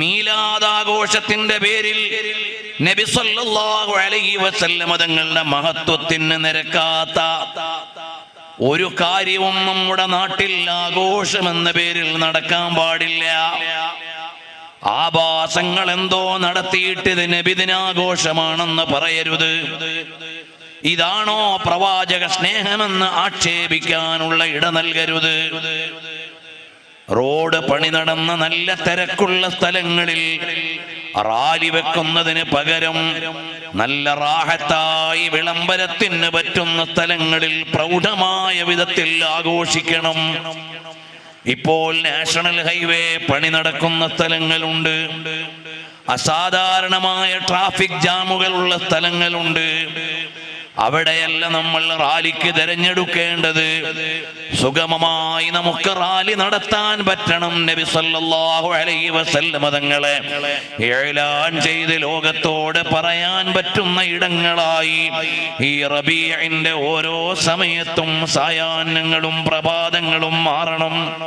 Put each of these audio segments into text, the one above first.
മീലാദാഘോഷത്തിന്റെ പേരിൽ നബി സല്ലല്ലാഹു അലൈഹി വസല്ലമ തങ്ങളുടെ മഹത്വത്തിന് നിരക്കാത്ത ഒരു കാര്യവും നമ്മുടെ നാട്ടിൽ ആഘോഷം എന്ന പേരിൽ നടക്കാൻ പാടില്ല. ആഭാസങ്ങൾ എന്തോ നടത്തിയിട്ട് ഇത് നബിദിനാഘോഷമാണെന്ന് പറയരുത്. ഇതാണോ പ്രവാചക സ്നേഹമെന്ന് ആക്ഷേപിക്കാനുള്ള ഇട നൽകരുത്. റോഡ് പണി നടന്ന നല്ല തിരക്കുള്ള സ്ഥലങ്ങളിൽ റാലി വെക്കുന്നതിന് പകരം നല്ല റാഹത്തായി വിളംബരത്തിന് പറ്റുന്ന സ്ഥലങ്ങളിൽ പ്രൗഢമായ വിധത്തിൽ ആഘോഷിക്കണം. ഇപ്പോൾ നാഷണൽ ഹൈവേ പണി നടക്കുന്ന സ്ഥലങ്ങളുണ്ട്. അസാധാരണമായ ട്രാഫിക് ജാമുകളുള്ള സ്ഥലങ്ങളുണ്ട്. അവിടെയല്ല നമ്മൾ റാലിക്ക് തിരഞ്ഞെടുക്കേണ്ടത്. സുഗമമായി നമുക്ക് റാലി നടത്താൻ പറ്റണം നബി സല്ലല്ലാഹു അലൈഹി വസല്ലമ തങ്ങളെ. ഏലാൻ ചെയ്ത് ലോകത്തോട് പറയാൻ പറ്റുന്ന ഇടങ്ങളായി. ഈ റബീഇന്റെ ഓരോ സമയത്തും സായാഹ്നങ്ങളും പ്രഭാതങ്ങളും മാറണം.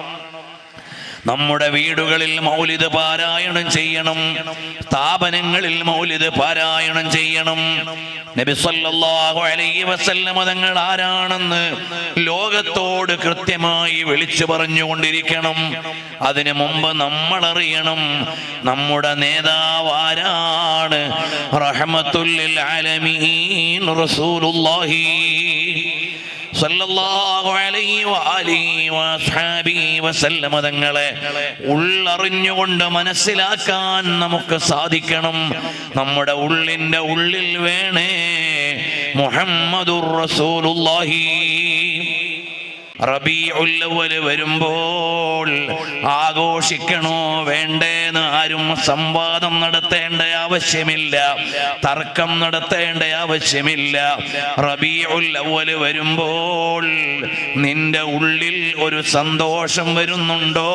നമ്മുടെ വീടുകളിൽ മൗലിത പാരായണം ചെയ്യണം. സ്ഥാപനങ്ങളിൽ മൗലിത പാരായണം ചെയ്യണം. നബി സല്ലല്ലാഹു അലൈഹി വസല്ലമ തങ്ങൾ ആരാണെന്ന് ലോകത്തോട് കൃത്യമായി വിളിച്ചു പറഞ്ഞുകൊണ്ടിരിക്കണം. അതിനു മുമ്പ് നമ്മൾ അറിയണം നമ്മുടെ നേതാവ് ആരാണ്? റഹ്മത്തുല്ലിൽ ആലമീൻ റസൂലുള്ളാഹി സല്ലല്ലാഹു അലൈഹി വആലിഹി വഅസ്ഹാബിഹി വസല്ലമ തങ്ങളെ ഉള്ളറിഞ്ഞുകൊണ്ട് മനസ്സിലാക്കാൻ നമുക്ക് സാധിക്കണം. നമ്മുടെ ഉള്ളിന്റെ ഉള്ളിൽ വേണേ മുഹമ്മദുർ റസൂലുള്ളാഹി. റബീഉല്ലവൽ വരുമ്പോൾ ആഘോഷിക്കണോ വേണ്ടേന്ന് ആരും സംവാദം നടത്തേണ്ട ആവശ്യമില്ല തർക്കം നടത്തേണ്ട ആവശ്യമില്ല. റബീഉല്ലവൽ വരുമ്പോൾ നിന്റെ ഉള്ളിൽ ഒരു സന്തോഷം വരുന്നുണ്ടോ?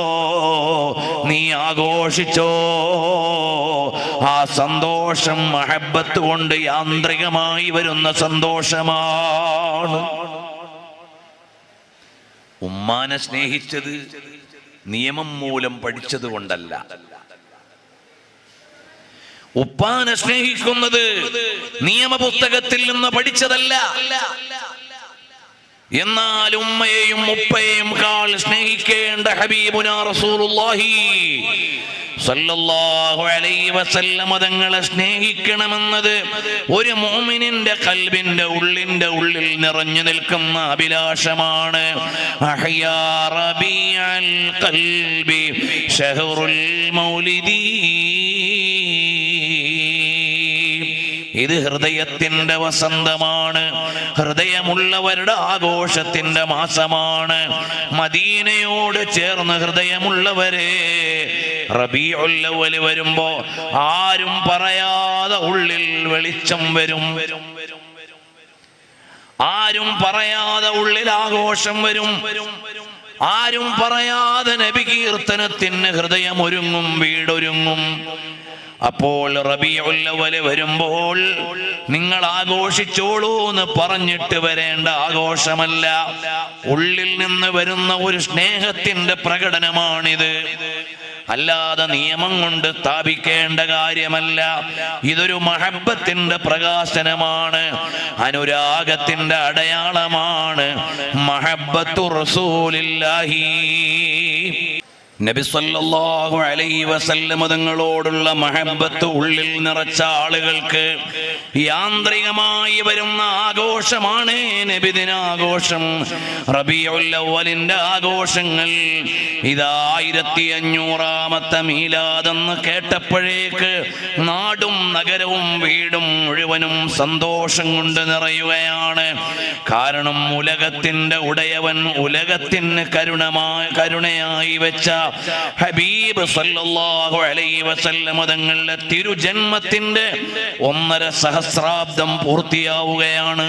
നീ ആഘോഷിച്ചോ? ആ സന്തോഷം മഹബത്ത് കൊണ്ട് യാന്ത്രികമായി വരുന്ന സന്തോഷമാണ്. ഉമ്മാനെ സ്നേഹിച്ചത് നിയമം മൂലം പഠിച്ചത് കൊണ്ടല്ല. ഉപ്പാനെ സ്നേഹിക്കുന്നത് നിയമപുസ്തകത്തിൽ നിന്ന് പഠിച്ചതല്ല. എന്നാൽ ഉമ്മയെയും ഉപ്പയെയും കാൾ സ്നേഹിക്കേണ്ട ഹബീബുനാ റസൂലുള്ളാഹി. സല്ലല്ലാഹു അലൈഹി വസല്ലമ തങ്ങളെ സ്നേഹിക്കണമെന്നത് ഒരു മോമിനിന്റെ കൽബിന്റെ ഉള്ളിന്റെ ഉള്ളിൽ നിറഞ്ഞു നിൽക്കുന്ന അഭിലാഷമാണ്. ഷഹറുൽ ഇത് ഹൃദയത്തിന്റെ വസന്തമാണ്. ഹൃദയമുള്ളവരുടെ ആഘോഷത്തിന്റെ മാസമാണ്. മദീനയോട് ചേർന്ന് ഹൃദയമുള്ളവരെ റബീഉല്ലവൽ വരുമ്പോ ആരും പറയാതെ ഉള്ളിൽ വെളിച്ചം വരും. ആരും പറയാതെ ഉള്ളിൽ ആഘോഷം വരും. ആരും പറയാതെ നബി കീർത്തനത്തിന് ഹൃദയം ഒരുങ്ങും വീടൊരുങ്ങും. അപ്പോൾ റബിയുള്ളവൽ വരുമ്പോൾ നിങ്ങൾ ആഘോഷിച്ചോളൂ എന്ന് പറഞ്ഞിട്ട് വരേണ്ട ആഘോഷമല്ല. ഉള്ളിൽ നിന്ന് വരുന്ന ഒരു സ്നേഹത്തിന്റെ പ്രകടനമാണിത്. അല്ലാതെ നിയമം കൊണ്ട് സ്ഥാപിക്കേണ്ട കാര്യമല്ല. ഇതൊരു മഹബത്തിന്റെ പ്രകാശനമാണ്. അനുരാഗത്തിന്റെ അടയാളമാണ്. മഹബത്തു റസൂലില്ലാഹി നബി സല്ലല്ലാഹു അലൈഹി വസല്ലമ തങ്ങളോടുള്ള മഹബത്ത് ഉള്ളിൽ നിറച്ച ആളുകൾക്ക് യാന്ത്രികമായി വരുന്ന ആഘോഷമാണ് നബിദിനാഘോഷം റബിയുല്ലവലിന്റെ ആഘോഷങ്ങൾ ഇതാ ആയിരത്തി അഞ്ഞൂറാമത്തെ മീലാതെന്ന് കേട്ടപ്പോഴേക്ക് നാടും നഗരവും വീടും മുഴുവനും സന്തോഷം കൊണ്ട് നിറയുകയാണ്. കാരണം ഉലകത്തിന്റെ ഉടയവൻ ഉലകത്തിന് കരുണമായ കരുണയായി വെച്ച ഹബീബ് സല്ലല്ലാഹു അലൈഹി വസല്ലമ തങ്ങളുടെ തിരുജന്മത്തിന്റെ ഒന്നര സഹസ്രാബ്ദം പൂർത്തിയാവുകയാണ്.